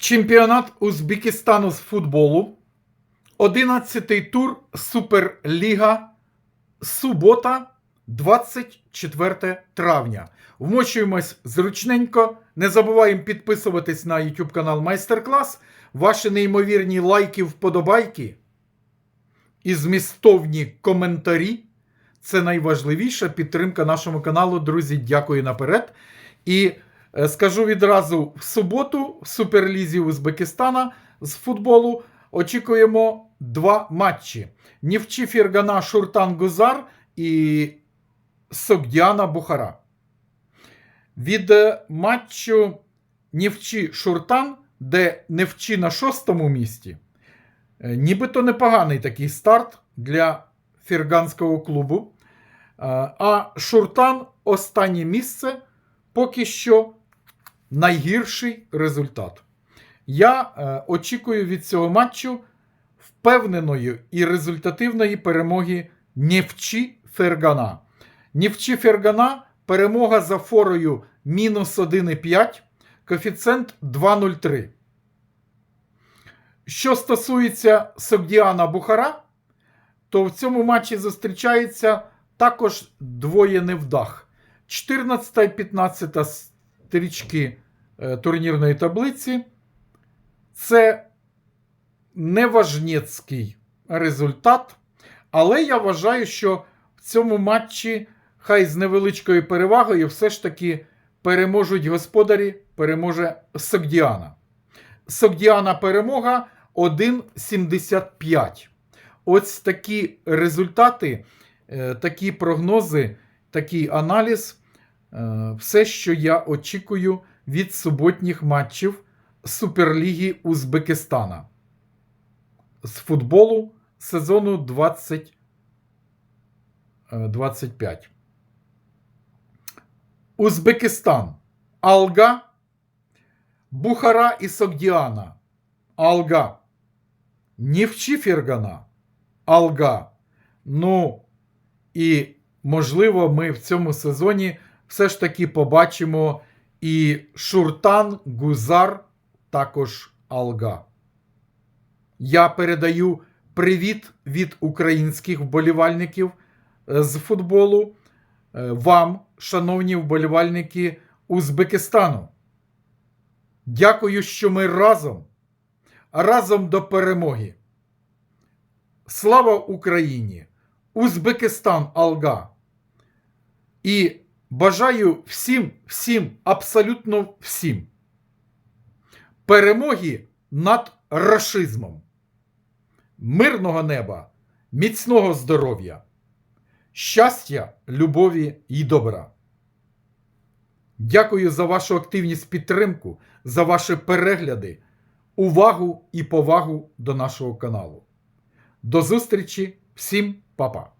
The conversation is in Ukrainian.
Чемпіонат Узбекистану з футболу. 11-й тур Суперліга. Субота, 24 травня. Вмочуємось зручненько. Не забуваємо підписуватись на YouTube канал Майстер-клас. Ваші неймовірні лайки, вподобайки і змістовні коментарі. Це найважливіша підтримка нашому каналу. Друзі, дякую наперед. І скажу відразу: в суботу в Суперлізі Узбекистана з футболу очікуємо два матчі: Нівчі Фіргана Шуртан Гузар і Согдіана Бухара. Від е, матчу Нівчі Шуртан, де Невчі на шостому місці. Е, Нібито непоганий такий старт для фірганського клубу. Е, А Шуртан останнє місце поки що найгірший результат. Я е, очікую від цього матчу впевненої і результативної перемоги Нєвчі Фергана. Нєвчі Фергана перемога за форою мінус 1,5, коефіцієнт 2,03. Що стосується Согдіана Бухара, то в цьому матчі зустрічається також двоє невдах. 14 і 15 стрічки е, турнірної таблиці. Це неважнєцький результат. Але я вважаю, що в цьому матчі хай з невеличкою перевагою все ж таки переможуть господарі, переможе Согдіана. Согдіана перемога 1,75. Ось такі результати, е, такі прогнози, такий аналіз. Е, Все, що я очікую від суботніх матчів Суперліги Узбекистана з футболу сезону 20, е, 25. Узбекистан. Алга. Бухара і Согдіана. Алга. Нівчі Фергана. Алга. Ну, і, можливо, ми в цьому сезоні все ж таки побачимо і Шуртан, Гузар, також Алга. Я передаю привіт від українських вболівальників е, з футболу е, вам, шановні вболівальники Узбекистану. Дякую, що ми разом, разом до перемоги. Слава Україні! Узбекистан Алга! І бажаю всім, всім, абсолютно всім перемоги над рашизмом, мирного неба, міцного здоров'я, щастя, любові і добра. Дякую за вашу активність підтримку, за ваші перегляди, увагу і повагу до нашого каналу. До зустрічі всім, па-па!